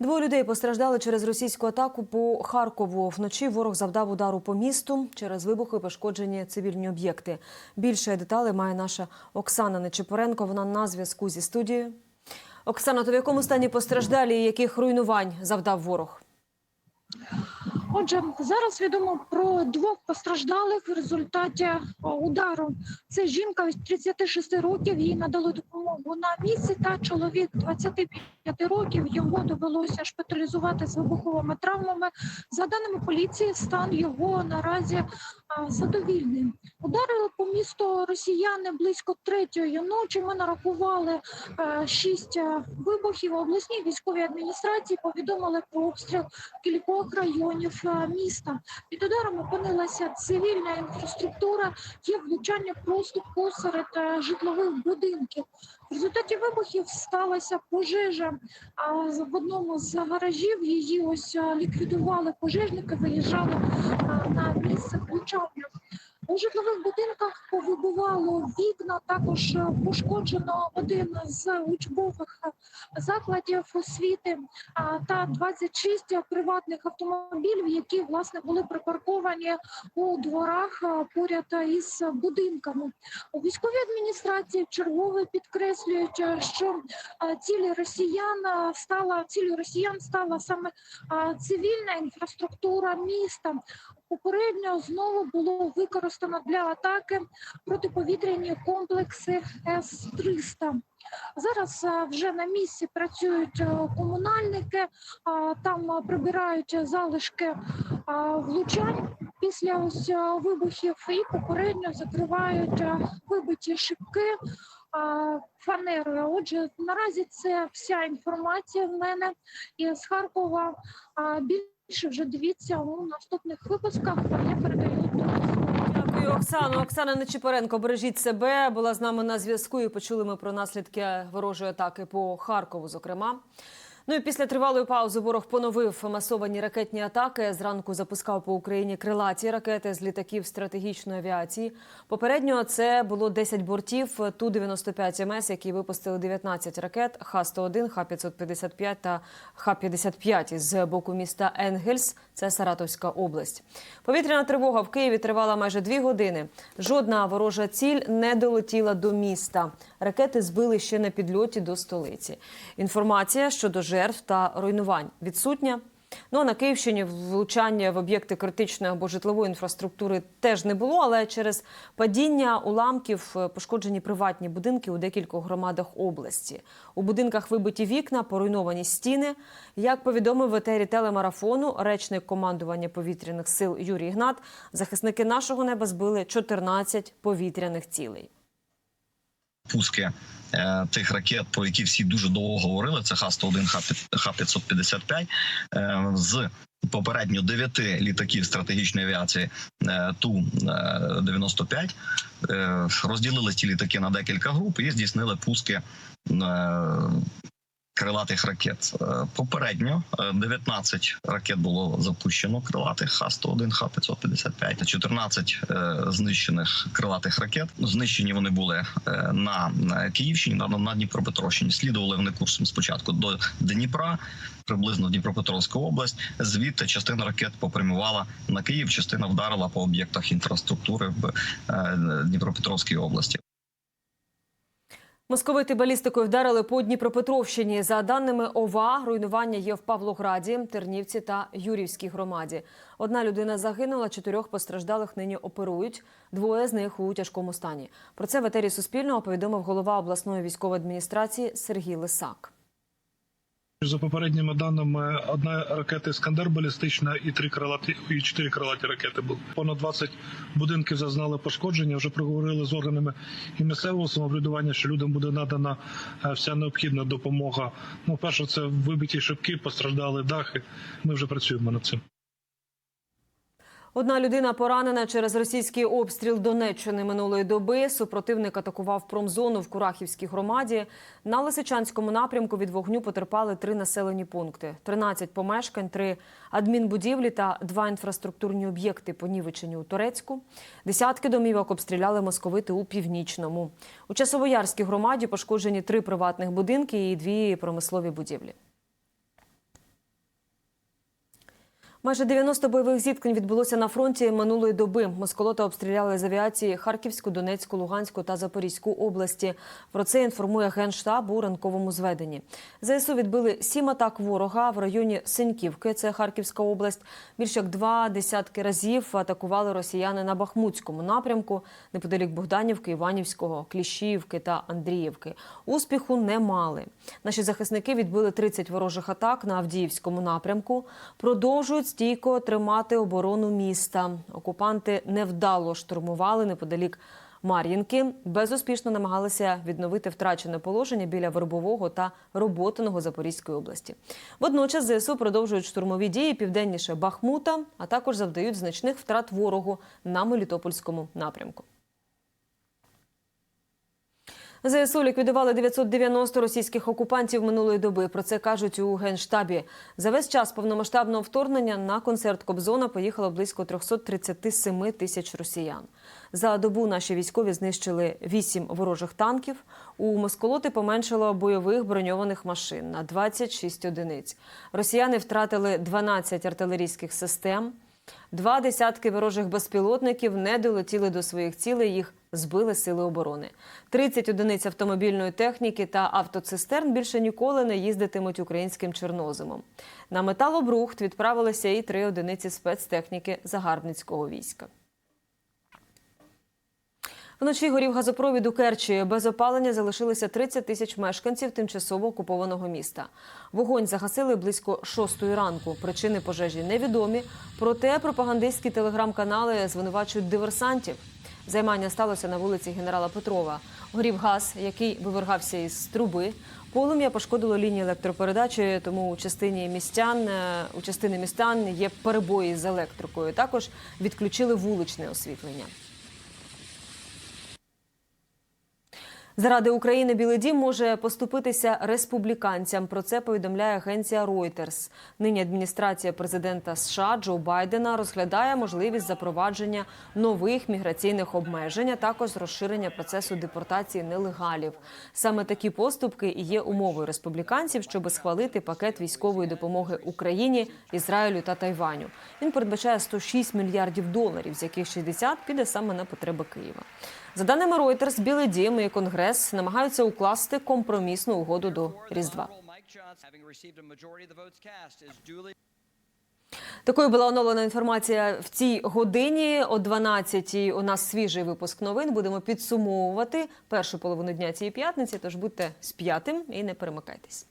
Двоє людей постраждали через російську атаку по Харкову. Вночі ворог завдав удару по місту. Через вибухи пошкоджені цивільні об'єкти. Більше деталей має наша Оксана Нечипоренко. Вона на зв'язку зі студією. Оксана, то в якому стані постраждалі і яких руйнувань завдав ворог? Отже, зараз відомо про двох постраждалих в результаті удару. Це жінка із 36 років. Їй надали допомогу на місці. Та чоловік 25 років. Його довелося шпиталізувати з вибуховими травмами. За даними поліції, стан його наразі задовільний. Ударили по місту росіяни близько третьої ночі. Ми нарахували е, шість е, вибухів. Обласній військовій адміністрації повідомили про обстріл кількох районів е, міста. Під ударом опинилася цивільна інфраструктура, є влучання просто посеред житлових будинків. В результаті вибухів сталася пожежа а, в одному з гаражів. Її ось ліквідували пожежники, виїжджали на місце влучання. У житлових будинках повибивало вікна, також е, пошкоджено один з учбових е, закладів освіти та 26 приватних автомобілів, які власне були припарковані у дворах поряд із будинками. У військовій адміністрації чергове підкреслюють, е, що цілі росіян стала цілі росіян стала саме цивільна інфраструктура міста. Попередньо знову було використано для атаки протиповітряні комплекси С-300. Зараз е, вже на місці працюють е, комунальники, там е, прибирають залишки влучань після ось вибухів і попередньо закривають вибиті шибки фанерою. Отже, наразі це вся інформація в мене із Харкова. А більше вже дивіться у наступних випусках. Я передаю Дякую, Оксану. Оксана Нечіпаренко, бережіть себе. Була з нами на зв'язку. І почули ми про наслідки ворожої атаки по Харкову. Зокрема. Ну і після тривалої паузи ворог поновив масовані ракетні атаки. Зранку запускав по Україні крилаті ракети з літаків стратегічної авіації. Попередньо це було 10 бортів Ту-95 МС, які випустили 19 ракет Х-101, Х-555 та Х-55 з боку міста Енгельс. Це Саратовська область. Повітряна тривога в Києві тривала майже дві години. Жодна ворожа ціль не долетіла до міста. Ракети збили ще на підльоті до столиці. Інформація щодо жертв та руйнувань відсутня. Ну а на Київщині влучання в об'єкти критичної або житлової інфраструктури теж не було, але через падіння уламків е, пошкоджені приватні будинки у декількох громадах області. У будинках вибиті вікна, поруйновані стіни. Як повідомив в етері телемарафону речник командування повітряних сил Юрій Ігнат, захисники нашого неба збили 14 повітряних цілей. Пуски е, тих ракет, про які всі дуже довго говорили. Це Х-101, Х-555, е, з попередньо дев'яти літаків стратегічної авіації е, Ту-95 е, розділили ці літаки на декілька груп і здійснили пуски. Е, Крилатих ракет Е, попередньо е, 19 ракет було запущено крилатих Х-101, Х-555, 14 е, знищених крилатих ракет. Знищені вони були е, на Київщині, на, Дніпропетровщині. Слідували вони курсом спочатку до Дніпра, приблизно в Дніпропетровську область. Звідти частина ракет попрямувала на Київ, частина вдарила по об'єктах інфраструктури в е, Дніпропетровській області. Московити балістикою вдарили по Дніпропетровщині. За даними ОВА, руйнування є в Павлограді, Тернівці та Юрівській громаді. Одна людина загинула, чотирьох постраждалих нині оперують. Двоє з них у тяжкому стані. Про це в етері Суспільного повідомив голова обласної військової адміністрації Сергій Лисак. За попередніми даними, одна ракета Іскандер балістична і три крилаті і чотири крилаті ракети були. Понад 20 будинків зазнали пошкодження. Вже проговорили з органами і місцевого самоврядування, що людям буде надана е, вся необхідна допомога. Ну, перше, це вибиті шибки, постраждали дахи. Ми вже працюємо над цим. Одна людина поранена через російський обстріл Донеччини минулої доби. Супротивник атакував промзону в Курахівській громаді. На Лисичанському напрямку від вогню потерпали три населені пункти: 13 помешкань, три адмінбудівлі та два інфраструктурні об'єкти понівечені у Турецьку. Десятки домівок обстріляли московити у північному. У Часовоярській громаді пошкоджені три приватних будинки і дві промислові будівлі. Майже 90 бойових зіткнень відбулося на фронті минулої доби. Москолота обстріляли з авіації Харківську, Донецьку, Луганську та Запорізьку області. Про це інформує Генштаб у ранковому зведенні. ЗСУ відбили сім атак ворога в районі Синьківки, це Харківська область. Більш як два десятки разів атакували росіяни на Бахмутському напрямку, неподалік Богданівки, Іванівського, Кліщіївки та Андріївки. Успіху не мали. Наші захисники відбили 30 ворожих атак на Авдіївському напрямку. Продовжують стійко тримати оборону міста. Окупанти невдало штурмували неподалік Мар'їнки. Безуспішно намагалися відновити втрачене положення біля Вербового та Роботиного Запорізької області. Водночас ЗСУ продовжують штурмові дії південніше Бахмута, а також завдають значних втрат ворогу на Мелітопольському напрямку. ЗСУ ліквідували 990 російських окупантів минулої доби. Про це кажуть у генштабі. За весь час повномасштабного вторгнення на концерт Кобзона поїхало близько 337 тисяч росіян. За добу наші військові знищили 8 ворожих танків. У Москолоти поменшало бойових броньованих машин на 26 одиниць. Росіяни втратили 12 артилерійських систем. Два десятки ворожих безпілотників не долетіли до своїх цілей. Їх збили сили оборони. 30 одиниць автомобільної техніки та автоцистерн більше ніколи не їздитимуть українським чорноземом. На металобрухт відправилися і три одиниці спецтехніки загарбницького війська. Вночі горів газопровід у Керчі. Без опалення залишилися 30 тисяч мешканців тимчасово окупованого міста. Вогонь загасили близько шостої ранку. Причини пожежі невідомі. Проте пропагандистські телеграм-канали звинувачують диверсантів. Займання сталося на вулиці генерала Петрова. Горів газ, який вивергався із труби. Полум'я пошкодило лінії електропередачі, тому у частині містян е, у частини містян є перебої з електрикою. Також відключили вуличне освітлення. Заради України Білий Дім може поступитися республіканцям. Про це повідомляє агенція Reuters. Нині адміністрація президента США Джо Байдена розглядає можливість запровадження нових міграційних обмежень, а також розширення процесу депортації нелегалів. Саме такі поступки і є умовою республіканців, щоб схвалити пакет військової допомоги Україні, Ізраїлю та Тайваню. Він передбачає 106 мільярдів доларів, з яких 60 піде саме на потреби Києва. За даними Reuters, Білий Дім і Конгрес намагаються укласти компромісну угоду до Різдва. Такою була оновлена інформація в цій годині. О 12-й у нас свіжий випуск новин. Будемо підсумовувати першу половину дня цієї п'ятниці. Тож будьте з п'ятим і не перемикайтесь.